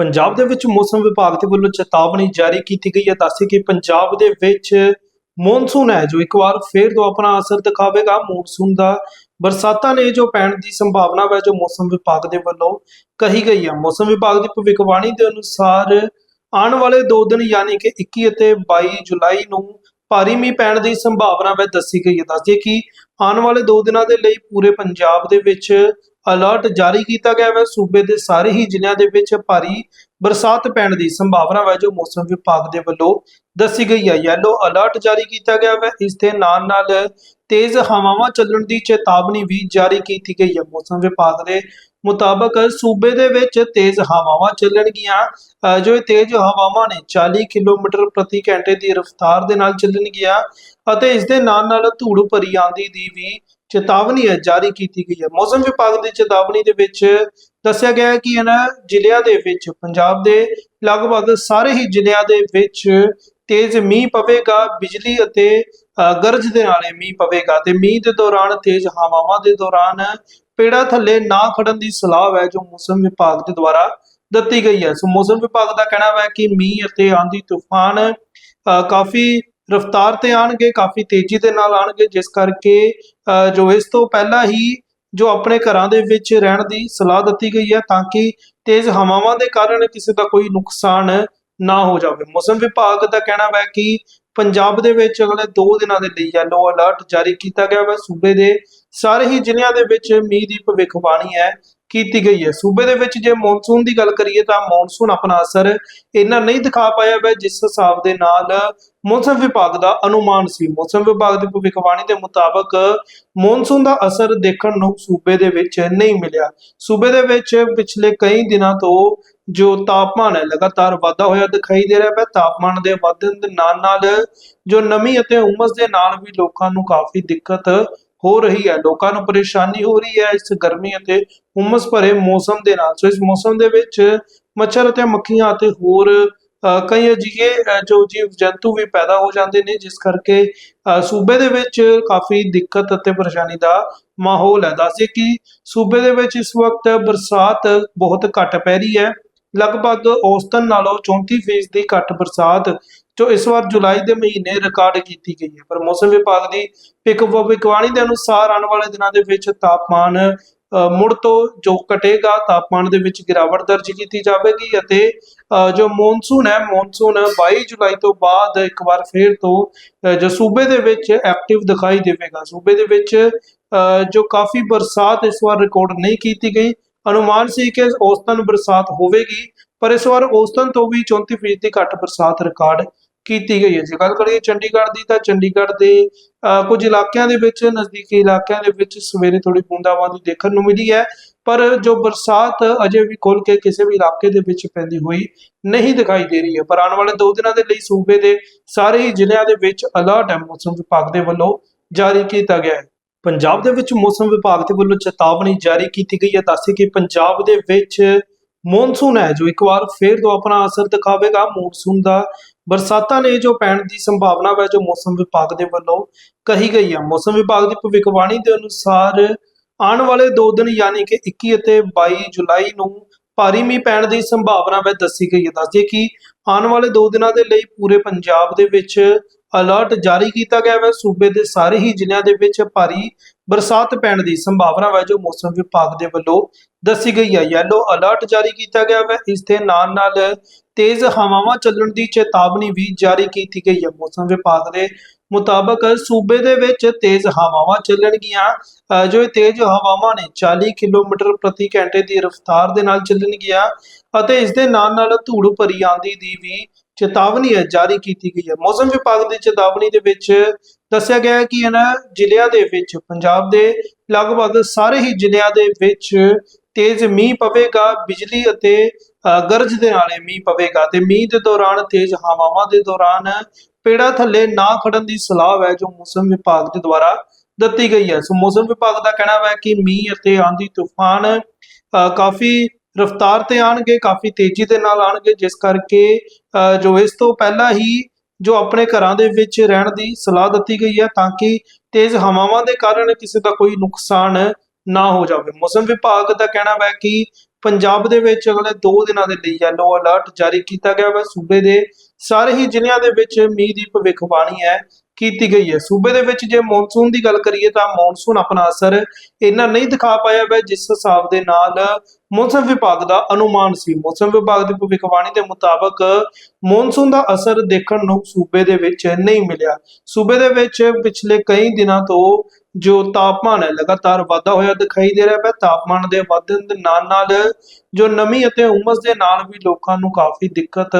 ਪੰਜਾਬ ਦੇ ਵਿੱਚ ਮੌਸਮ ਵਿਭਾਗ ਦੇ ਵੱਲੋਂ ਚੇਤਾਵਨੀ ਜਾਰੀ ਕੀਤੀ ਗਈ ਹੈ। ਦੱਸੇ ਕਿ ਪੰਜਾਬ ਦੇ ਵਿੱਚ ਮੌਨਸੂਨ ਹੈ, ਜੋ ਇੱਕ ਵਾਰ ਫੇਰ ਤੋਂ ਆਪਣਾ ਅਸਰ ਦਿਖਾਵੇਗਾ। ਮੌਨਸੂਨ ਦਾ ਬਰਸਾਤਾਂ ਨੇ ਜੋ ਪੈਣ ਦੀ ਸੰਭਾਵਨਾ ਹੈ ਜੋ ਮੌਸਮ ਵਿਭਾਗ ਦੇ ਵੱਲੋਂ ਕਹੀ ਗਈ ਹੈ। ਮੌਸਮ ਵਿਭਾਗ ਦੀ ਭਵਿੱਖਬਾਣੀ ਦੇ ਅਨੁਸਾਰ ਆਉਣ ਵਾਲੇ 2 ਦਿਨ ਯਾਨੀ ਕਿ 21 ਅਤੇ 22 ਜੁਲਾਈ ਨੂੰ ਭਾਰੀ ਮੀਂਹ ਪੈਣ ਦੀ ਸੰਭਾਵਨਾ ਹੈ ਦੱਸੀ ਗਈ ਹੈ। ਦੱਸਦੇ ਕਿ ਆਉਣ ਵਾਲੇ 2 ਦਿਨਾਂ ਦੇ ਲਈ ਪੂਰੇ ਪੰਜਾਬ ਦੇ ਵਿੱਚ ਅਲਰਟ ਜਾਰੀ ਕੀਤਾ ਗਿਆ ਹੈ ਸੂਬੇ ਦੇ ਸਾਰੇ ਹੀ ਜ਼ਿਲ੍ਹਿਆਂ ਦੇ ਵਿੱਚ ਭਾਰੀ ਬਰਸਾਤ ਪੈਣ ਦੀ ਸੰਭਾਵਨਾ ਹੈ ਜੋ ਮੌਸਮ ਵਿਭਾਗ ਦੇ ਵੱਲੋਂ ਦੱਸੀ ਗਈ ਹੈ ਯੈਲੋ ਅਲਰਟ ਜਾਰੀ ਕੀਤਾ ਗਿਆ ਹੈ ਇਸ ਦੇ ਨਾਲ ਨਾਲ ਤੇਜ਼ ਹਵਾਵਾਂ ਚੱਲਣ ਦੀ ਚੇਤਾਵਨੀ ਵੀ ਜਾਰੀ ਕੀਤੀ ਗਈ ਹੈ ਮੌਸਮ ਵਿਭਾਗ ਦੇ ਮੁਤਾਬਕ ਸੂਬੇ ਦੇ ਵਿੱਚ ਤੇਜ਼ ਹਵਾਵਾਂ ਚੱਲਣਗੀਆਂ ਜੋ ਇਹ ਤੇਜ਼ ਹਵਾਵਾਂ ਨੇ 40 ਕਿਲੋਮੀਟਰ ਪ੍ਰਤੀ ਘੰਟੇ ਦੀ ਰਫ਼ਤਾਰ ਦੇ ਨਾਲ ਚੱਲਣਗੀਆਂ ਅਤੇ ਇਸ ਦੇ ਨਾਲ ਨਾਲ ਧੂੜ ਭਰੀ ਆਂਦੀ ਦੀ ਵੀ ਚੇਤਾਵਨੀ ਹੈ, ਜਾਰੀ ਕੀਤੀ ਗਈ ਹੈ। ਮੌਸਮ ਵਿਭਾਗ ਦੀ ਚੇਤਾਵਨੀ ਦੇ ਵਿੱਚ ਦੱਸਿਆ ਗਿਆ ਹੈ ਕਿ ਇਹਨਾਂ ਜ਼ਿਲ੍ਹਿਆਂ ਦੇ ਵਿੱਚ, ਪੰਜਾਬ ਦੇ ਲਗਭਗ ਸਾਰੇ ਹੀ ਜ਼ਿਲ੍ਹਿਆਂ ਦੇ ਵਿੱਚ ਤੇਜ਼ ਮੀਂਹ ਪਵੇਗਾ, ਬਿਜਲੀ ਅਤੇ ਗਰਜ ਦੇ ਨਾਲ ਮੀਂਹ ਪਵੇਗਾ ਤੇ ਮੀਂਹ ਦੇ ਦੌਰਾਨ ਤੇਜ਼ ਹਵਾਵਾਂ ਦੇ ਦੌਰਾਨ ਪੇੜਾਂ ਥੱਲੇ ਨਾ ਖੜਨ ਦੀ ਸਲਾਹ ਹੈ, ਜੋ ਮੌਸਮ ਵਿਭਾਗ ਦੇ ਦੁਆਰਾ ਦਿੱਤੀ ਗਈ ਹੈ। ਸੋ ਮੌਸਮ ਵਿਭਾਗ ਦਾ ਕਹਿਣਾ ਹੈ ਕਿ ਮੀਂਹ ਅਤੇ ਆਂਧੀ ਤੂਫਾਨ ਕਾਫੀ ਰਫ਼ਤਾਰ ਤੇ ਆਣਗੇ ਕਾਫੀ ਤੇਜ਼ੀ ਦੇ ਨਾਲ ਆਣਗੇ ਜਿਸ ਕਰਕੇ ਜੋ ਇਸ ਤੋਂ ਪਹਿਲਾਂ ਹੀ ਜੋ ਆਪਣੇ ਘਰਾਂ ਦੇ ਵਿੱਚ ਰਹਿਣ ਦੀ ਸਲਾਹ ਦਿੱਤੀ ਗਈ ਹੈ ਤਾਂ ਕਿ ਤੇਜ਼ ਹਵਾਵਾਂ ਦੇ ਕਾਰਨ ਕਿਸੇ ਦਾ ਕੋਈ ਨੁਕਸਾਨ ਨਾ ਹੋ ਜਾਵੇ। ਮੌਸਮ ਵਿਭਾਗ ਦਾ ਕਹਿਣਾ ਹੈ ਕਿ ਪੰਜਾਬ ਦੇ ਵਿੱਚ ਅਗਲੇ 2 ਦਿਨਾਂ ਦੇ ਲਈ ਯੈਲੋ ਅਲਰਟ ਜਾਰੀ ਕੀਤਾ ਗਿਆ ਹੈ ਸੂਬੇ ਦੇ ਸਾਰੇ ਹੀ ਜ਼ਿਲ੍ਹਿਆਂ ਦੇ ਵਿੱਚ ਮੀਂਹ ਦੀ ਭਵਿੱਖਬਾਣੀ ਹੈ, ਕੀਤੀ ਗਈ ਹੈ। ਸੂਬੇ ਦੇ ਵਿੱਚ ਜੇ ਮੌਨਸੂਨ ਦੀ ਗੱਲ ਕਰੀਏ ਤਾਂ ਮੌਨਸੂਨ ਆਪਣਾ ਅਸਰ ਇੰਨਾ ਨਹੀਂ ਦਿਖਾ ਪਾਇਆ ਹੈ ਜਿਸ ਹਿਸਾਬ ਦੇ ਨਾਲ ਮੌਸਮ ਵਿਭਾਗ ਦਾ ਅਨੁਮਾਨ ਸੀ। ਮੌਸਮ ਵਿਭਾਗ ਦੀ ਭਵਿੱਖਬਾਣੀ ਦੇ ਮੁਤਾਬਕ ਮੌਨਸੂਨ ਦਾ ਅਸਰ ਦੇਖਣ ਨੂੰ ਸੂਬੇ ਦੇ ਵਿੱਚ ਨਹੀਂ ਮਿਲਿਆ। ਸੂਬੇ ਦੇ ਵਿੱਚ ਪਿਛਲੇ ਕਈ ਦਿਨਾਂ ਤੋਂ ਜੋ ਤਾਪਮਾਨ ਹੈ, ਲਗਾਤਾਰ ਵਾਧਾ ਹੋਇਆ ਦਿਖਾਈ ਦੇ ਰਿਹਾ ਹੈ ਤਾਪਮਾਨ ਦੇ ਵਧਣ ਦੇ ਨਾਲ ਨਾਲ ਜੋ ਨਮੀ ਅਤੇ ਉਮਸ ਦੇ ਨਾਲ ਵੀ ਲੋਕਾਂ ਨੂੰ ਕਾਫੀ ਦਿੱਕਤ ਹੋ ਰਹੀ ਹੈ। ਲੋਕਾਂ ਨੂੰ ਪਰੇਸ਼ਾਨੀ ਹੋ ਰਹੀ ਹੈ ਇਸ ਗਰਮੀ ਅਤੇ ਉਮਸ ਭਰੇ ਮੌਸਮ ਦੇ ਨਾਲ। ਸੋ ਇਸ ਮੌਸਮ ਦੇ ਵਿੱਚ ਮੱਛਰ ਅਤੇ ਮੱਖੀਆਂ ਅਤੇ ਹੋਰ ਕਈ ਅਜਿਹੇ ਜੋ ਜੀਵ ਜੰਤੂ ਵੀ ਪੈਦਾ ਹੋ ਜਾਂਦੇ ਨੇ ਜਿਸ ਕਰਕੇ ਅ, ਸੂਬੇ ਦੇ ਵਿੱਚ ਕਾਫੀ ਦਿੱਕਤ ਅਤੇ ਪਰੇਸ਼ਾਨੀ ਦਾ ਮਾਹੌਲ ਹੈ। ਦੱਸਦੇ ਕਿ ਸੂਬੇ ਦੇ ਵਿੱਚ ਇਸ ਵਕਤ ਬਰਸਾਤ ਬਹੁਤ ਘੱਟ ਪੈ ਰਹੀ ਹੈ। ਲਗਭਗ ਔਸਤਨ ਨਾਲੋਂ 34% ਦੀ ਘੱਟ ਬਰਸਾਤ ਜੋ ਇਸ ਵਾਰ ਜੁਲਾਈ ਦੇ ਮਹੀਨੇ ਰਿਕਾਰਡ ਕੀਤੀ ਗਈ ਹੈ। ਪਰ ਮੌਸਮ ਵਿਭਾਗ ਦੀ ਭਵਿੱਖਬਾਣੀ ਦੇ ਅਨੁਸਾਰ ਆਉਣ ਵਾਲੇ ਦਿਨਾਂ ਦੇ ਵਿੱਚ ਤਾਪਮਾਨ ਮੁੜ ਤੋਂ ਜੋ ਘਟੇਗਾ ਤਾਪਮਾਨ ਦੇ ਵਿੱਚ ਗਿਰਾਵਟ ਦਰਜ ਕੀਤੀ ਜਾਵੇਗੀ ਅਤੇ ਜੋ ਮੌਨਸੂਨ ਹੈ ਮੌਨਸੂਨ 22 ਜੁਲਾਈ ਤੋਂ ਬਾਅਦ ਇੱਕ ਵਾਰ ਫੇਰ ਤੋਂ ਜੋ ਸੂਬੇ ਦੇ ਵਿੱਚ ਐਕਟਿਵ ਦਿਖਾਈ ਦੇਵੇਗਾ। ਸੂਬੇ ਦੇ ਵਿੱਚ ਅ, ਜੋ ਕਾਫੀ ਬਰਸਾਤ ਇਸ ਵਾਰ ਰਿਕਾਰਡ ਨਹੀਂ ਕੀਤੀ ਗਈ ਅਨੁਮਾਨ ਸੀ ਕਿ ਔਸਤਨ ਬਰਸਾਤ ਹੋਵੇਗੀ ਪਰ ਇਸ ਵਾਰ ਔਸਤਨ ਤੋਂ ਵੀ 34% ਦੀ ਘੱਟ ਬਰਸਾਤ ਰਿਕਾਰਡ ਕੀਤੀ ਗਈ ਹੈ। ਜੇ ਗੱਲ ਕਰੀਏ ਚੰਡੀਗੜ੍ਹ ਦੀ ਤਾਂ ਚੰਡੀਗੜ੍ਹ ਦੇ ਅ, ਕੁਝ ਇਲਾਕਿਆਂ ਦੇ ਵਿੱਚ ਨਜ਼ਦੀਕੀ ਇਲਾਕਿਆਂ ਦੇ ਵਿੱਚ ਸਵੇਰੇ ਥੋੜੀ ਬੂੰਦਾਬਾਂਦੀ ਦੇਖਣ ਨੂੰ ਮਿਲੀ ਹੈ ਪਰ ਜੋ ਬਰਸਾਤ ਅਜੇ ਵੀ ਖੁੱਲ ਕੇ ਕਿਸੇ ਵੀ ਇਲਾਕੇ ਦੇ ਵਿੱਚ ਪੈਂਦੀ ਹੋਈ ਨਹੀਂ ਦਿਖਾਈ ਦੇ ਰਹੀ ਹੈ। ਪਰ ਆਉਣ ਵਾਲੇ 2 ਦਿਨਾਂ ਦੇ ਲਈ ਸੂਬੇ ਦੇ ਸਾਰੇ ਹੀ ਜ਼ਿਲ੍ਹਿਆਂ ਦੇ ਵਿੱਚ ਅਲਰਟ ਹੈ ਮੌਸਮ ਵਿਭਾਗ ਦੇ ਵੱਲੋਂ ਜਾਰੀ ਕੀਤਾ ਗਿਆ ਹੈ। ਪੰਜਾਬ ਦੇ ਵਿੱਚ ਮੌਸਮ ਵਿਭਾਗ ਦੇ ਵੱਲੋਂ ਚੇਤਾਵਨੀ ਜਾਰੀ ਕੀਤੀ ਗਈ ਹੈ। ਦੱਸੇ ਕਿ ਪੰਜਾਬ ਦੇ ਵਿੱਚ ਮੌਨਸੂਨ ਹੈ, ਜੋ ਇੱਕ ਵਾਰ ਫੇਰ ਤੋਂ ਆਪਣਾ ਅਸਰ ਦਿਖਾਵੇਗਾ। ਮੌਨਸੂਨ ਦਾ ਬਰਸਾਤਾਂ ਨੇ ਜੋ ਪੈਣ ਦੀ ਸੰਭਾਵਨਾ ਹੈ ਜੋ ਮੌਸਮ ਵਿਭਾਗ ਦੇ ਵੱਲੋਂ ਕਹੀ ਗਈ ਹੈ ਮੌਸਮ ਵਿਭਾਗ ਦੀ ਭਵਿੱਖਬਾਣੀ ਦੇ ਅਨੁਸਾਰ ਆਉਣ ਵਾਲੇ 2 ਦਿਨ ਯਾਨੀ ਕਿ 21 ਅਤੇ 22 ਜੁਲਾਈ ਨੂੰ ਭਾਰੀ ਮੀਂਹ ਪੈਣ ਦੀ ਸੰਭਾਵਨਾ ਹੈ ਦੱਸੀ ਗਈ ਹੈ। ਦੱਸਦੇ ਕਿ ਆਉਣ ਵਾਲੇ 2 ਦਿਨਾਂ ਦੇ ਲਈ ਪੂਰੇ ਪੰਜਾਬ ਦੇ ਵਿੱਚ ਅਲਰਟ ਜਾਰੀ ਕੀਤਾ ਗਿਆ ਹੈ। ਸੂਬੇ ਦੇ ਸਾਰੇ ਹੀ ਜ਼ਿਲ੍ਹਿਆਂ ਦੇ ਵਿੱਚ ਭਾਰੀ ਬਰਸਾਤ ਪੈਣ ਦੀ ਸੰਭਾਵਨਾ ਹੈ, ਜੋ ਮੌਸਮ ਵਿਭਾਗ ਦੇ ਵੱਲੋਂ ਦੱਸੀ ਗਈ ਹੈ। ਯੈਲੋ ਅਲਰਟ ਜਾਰੀ ਕੀਤਾ ਗਿਆ ਹੈ। ਇਸ ਦੇ ਨਾਲ ਨਾਲ ਤੇਜ਼ ਹਵਾਵਾਂ ਚੱਲਣ ਦੀ ਚੇਤਾਵਨੀ ਵੀ ਜਾਰੀ ਕੀਤੀ ਗਈ ਹੈ। ਮੌਸਮ ਵਿਭਾਗ ਦੇ ਮੁਤਾਬਕ ਸੂਬੇ ਦੇ ਵਿੱਚ ਤੇਜ਼ ਹਵਾਵਾਂ ਚੱਲਣਗੀਆਂ ਜੋ ਇਹ ਤੇਜ਼ ਹਵਾਵਾਂ ਨੇ 40 ਕਿਲੋਮੀਟਰ ਪ੍ਰਤੀ ਘੰਟੇ ਦੀ ਰਫ਼ਤਾਰ ਦੇ ਨਾਲ ਚੱਲਣਗੀਆਂ ਅਤੇ ਇਸ ਦੇ ਨਾਲ ਨਾਲ ਧੂੜ ਭਰੀ ਆਂਦੀ ਦੀ ਵੀ ਚੇਤਾਵਨੀ ਹੈ, ਜਾਰੀ ਕੀਤੀ ਗਈ ਹੈ। ਮੌਸਮ ਵਿਭਾਗ ਦੀ ਚੇਤਾਵਨੀ ਦੇ ਵਿੱਚ ਦੱਸਿਆ ਗਿਆ ਹੈ ਕਿ ਇਹਨਾਂ ਜ਼ਿਲ੍ਹਿਆਂ ਦੇ ਵਿੱਚ, ਪੰਜਾਬ ਦੇ ਲਗਭਗ ਸਾਰੇ ਹੀ ਜ਼ਿਲ੍ਹਿਆਂ ਦੇ ਵਿੱਚ ਤੇਜ਼ ਮੀਂਹ ਪਵੇਗਾ। ਬਿਜਲੀ ਅਤੇ ਗਰਜ ਦੇ ਨਾਲ ਮੀਂਹ ਪਵੇਗਾ ਤੇ ਮੀਂਹ ਦੇ ਦੌਰਾਨ ਤੇਜ਼ ਹਵਾਵਾਂ ਦੇ ਦੌਰਾਨ ਪੇੜਾਂ ਥੱਲੇ ਨਾ ਖੜਨ ਦੀ ਸਲਾਹ ਹੈ, ਜੋ ਮੌਸਮ ਵਿਭਾਗ ਦੇ ਦੁਆਰਾ ਦਿੱਤੀ ਗਈ ਹੈ। ਸੋ ਮੌਸਮ ਵਿਭਾਗ ਦਾ ਕਹਿਣਾ ਹੈ ਕਿ ਮੀਂਹ ਅਤੇ ਆਂਧੀ ਤੂਫਾਨ ਕਾਫੀ ਰਫ਼ਤਾਰ ਤੇ ਆਣਗੇ ਕਾਫੀ ਤੇਜ਼ੀ ਦੇ ਨਾਲ ਆਣਗੇ ਜਿਸ ਕਰਕੇ ਜੋ ਇਸ ਤੋਂ ਪਹਿਲਾਂ ਹੀ ਜੋ ਆਪਣੇ ਘਰਾਂ ਦੇ ਵਿੱਚ ਰਹਿਣ ਦੀ ਸਲਾਹ ਦਿੱਤੀ ਗਈ ਹੈ ਤਾਂ ਕਿ ਤੇਜ਼ ਹਵਾਵਾਂ ਦੇ ਕਾਰਨ ਕਿਸੇ ਦਾ ਕੋਈ ਨੁਕਸਾਨ ਨਾ ਹੋ ਜਾਵੇ। ਮੌਸਮ ਵਿਭਾਗ ਦਾ ਕਹਿਣਾ ਹੈ ਕਿ ਪੰਜਾਬ ਦੇ ਵਿੱਚ ਅਗਲੇ 2 ਦਿਨਾਂ ਦੇ ਲਈ ਯੈਲੋ ਅਲਰਟ ਜਾਰੀ ਕੀਤਾ ਗਿਆ ਹੈ ਸੂਬੇ ਦੇ ਸਾਰੇ ਹੀ ਜ਼ਿਲ੍ਹਿਆਂ ਦੇ ਵਿੱਚ ਮੀਂਹ ਦੀ ਭਵਿੱਖਬਾਣੀ ਹੈ। ਕੀਤੀ ਗਈ ਹੈ। ਸੂਬੇ ਦੇ ਵਿੱਚ ਜੇ ਮੌਨਸੂਨ ਦੀ ਗੱਲ ਕਰੀਏ ਤਾਂ ਮੌਨਸੂਨ ਆਪਣਾ ਅਸਰ ਇੰਨਾ ਨਹੀਂ ਦਿਖਾ ਪਾਇਆ ਹੈ ਜਿਸ ਹਿਸਾਬ ਦੇ ਨਾਲ ਮੌਸਮ ਵਿਭਾਗ ਦਾ ਅਨੁਮਾਨ ਸੀ। ਮੌਸਮ ਵਿਭਾਗ ਦੀ ਭਵਿੱਖਬਾਣੀ ਦੇ ਮੁਤਾਬਕ ਮੌਨਸੂਨ ਦਾ ਅਸਰ ਦੇਖਣ ਨੂੰ ਸੂਬੇ ਦੇ ਵਿੱਚ ਨਹੀਂ ਮਿਲਿਆ। ਸੂਬੇ ਦੇ ਵਿੱਚ ਪਿਛਲੇ ਕਈ ਦਿਨਾਂ ਤੋਂ ਜੋ ਤਾਪਮਾਨ ਹੈ, ਲਗਾਤਾਰ ਵਾਧਾ ਹੋਇਆ ਦਿਖਾਈ ਦੇ ਰਿਹਾ ਹੈ ਤਾਪਮਾਨ ਦੇ ਵਧਣ ਦੇ ਨਾਲ ਨਾਲ ਜੋ ਨਮੀ ਅਤੇ ਉਮਸ ਦੇ ਨਾਲ ਵੀ ਲੋਕਾਂ ਨੂੰ ਕਾਫੀ ਦਿੱਕਤ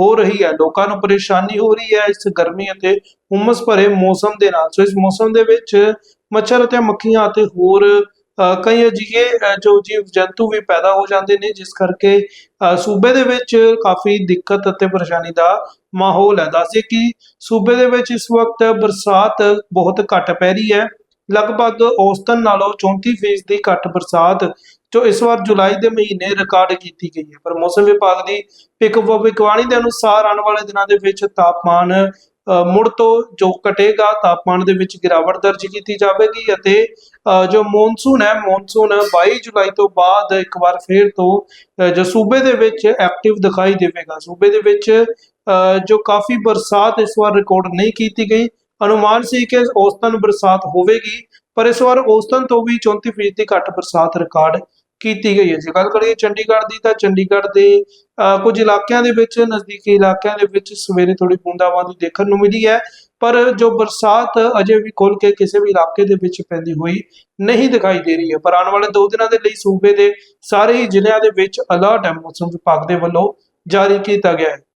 ਹੋ ਰਹੀ ਹੈ। ਲੋਕਾਂ ਨੂੰ ਪਰੇਸ਼ਾਨੀ ਹੋ ਰਹੀ ਹੈ ਇਸ ਗਰਮੀ ਅਤੇ ਉਮਸ ਭਰੇ ਮੌਸਮ ਦੇ ਨਾਲ। ਸੋ ਇਸ ਮੌਸਮ ਦੇ ਵਿੱਚ ਮੱਛਰ ਅਤੇ ਮੱਖੀਆਂ ਅਤੇ ਹੋਰ ਕਈ ਅਜਿਹੇ ਜੋ ਜੀਵ ਜੰਤੂ ਵੀ ਪੈਦਾ ਹੋ ਜਾਂਦੇ ਨੇ ਜਿਸ ਕਰਕੇ ਅ, ਸੂਬੇ ਦੇ ਵਿੱਚ ਕਾਫੀ ਦਿੱਕਤ ਅਤੇ ਪਰੇਸ਼ਾਨੀ ਦਾ ਮਾਹੌਲ ਹੈ। ਦੱਸਦੇ ਕਿ ਸੂਬੇ ਦੇ ਵਿੱਚ ਇਸ ਵਕਤ ਬਰਸਾਤ ਬਹੁਤ ਘੱਟ ਪੈ ਰਹੀ ਹੈ। ਲਗਭਗ ਔਸਤਨ ਨਾਲੋਂ 34% ਦੀ ਘੱਟ ਬਰਸਾਤ ਜੋ ਇਸ ਵਾਰ ਜੁਲਾਈ ਦੇ ਮਹੀਨੇ ਰਿਕਾਰਡ ਕੀਤੀ ਗਈ ਹੈ। ਪਰ ਮੌਸਮ ਵਿਭਾਗ ਦੀ ਭਵਿੱਖਬਾਣੀ ਦੇ ਅਨੁਸਾਰ ਆਉਣ ਵਾਲੇ ਦਿਨਾਂ ਦੇ ਵਿੱਚ ਤਾਪਮਾਨ ਮੁੜ ਤੋਂ ਜੋ ਘਟੇਗਾ ਤਾਪਮਾਨ ਦੇ ਵਿੱਚ ਗਿਰਾਵਟ ਦਰਜ ਕੀਤੀ ਜਾਵੇਗੀ ਅਤੇ ਜੋ ਮੌਨਸੂਨ ਹੈ ਮੌਨਸੂਨ 22 ਜੁਲਾਈ ਤੋਂ ਬਾਅਦ ਇੱਕ ਵਾਰ ਫੇਰ ਤੋਂ ਜੋ ਸੂਬੇ ਦੇ ਵਿੱਚ ਐਕਟਿਵ ਦਿਖਾਈ ਦੇਵੇਗਾ। ਸੂਬੇ ਦੇ ਵਿੱਚ ਅ, ਜੋ ਕਾਫੀ ਬਰਸਾਤ ਇਸ ਵਾਰ ਰਿਕਾਰਡ ਨਹੀਂ ਕੀਤੀ ਗਈ। ਅਨੁਮਾਨ ਸੀ ਕਿ ਔਸਤਨ ਬਰਸਾਤ ਹੋਵੇਗੀ ਪਰ ਇਸ ਵਾਰ ਔਸਤਨ ਤੋਂ ਵੀ 34% ਘੱਟ ਬਰਸਾਤ ਰਿਕਾਰਡ ਕੀਤੀ ਗਈ ਹੈ ਜੇ। ਗੱਲ ਕਰੀਏ ਚੰਡੀਗੜ੍ਹ ਦੀ ਤਾਂ ਚੰਡੀਗੜ੍ਹ ਦੇ ਅ, ਕੁਝ ਇਲਾਕਿਆਂ ਦੇ ਵਿੱਚ ਨਜ਼ਦੀਕੀ ਇਲਾਕਿਆਂ ਦੇ ਵਿੱਚ ਸਵੇਰੇ ਥੋੜੀ ਬੂੰਦਾਬਾਂਦੀ ਦੇਖਣ ਨੂੰ ਮਿਲੀ ਹੈ। ਪਰ ਜੋ ਬਰਸਾਤ ਅਜੇ ਵੀ ਖੁੱਲ ਕੇ ਕਿਸੇ ਵੀ ਇਲਾਕੇ ਦੇ ਵਿੱਚ ਪੈਂਦੀ ਹੋਈ ਨਹੀਂ ਦਿਖਾਈ ਦੇ ਰਹੀ ਹੈ। ਪਰ ਆਉਣ ਵਾਲੇ 2 ਦਿਨਾਂ ਦੇ ਲਈ ਸੂਬੇ ਦੇ ਸਾਰੇ ਹੀ ਜ਼ਿਲ੍ਹਿਆਂ ਦੇ ਵਿੱਚ ਅਲਰਟ ਹੈ ਮੌਸਮ ਵਿਭਾਗ ਦੇ ਵੱਲੋਂ ਜਾਰੀ ਕੀਤਾ ਗਿਆ ਹੈ।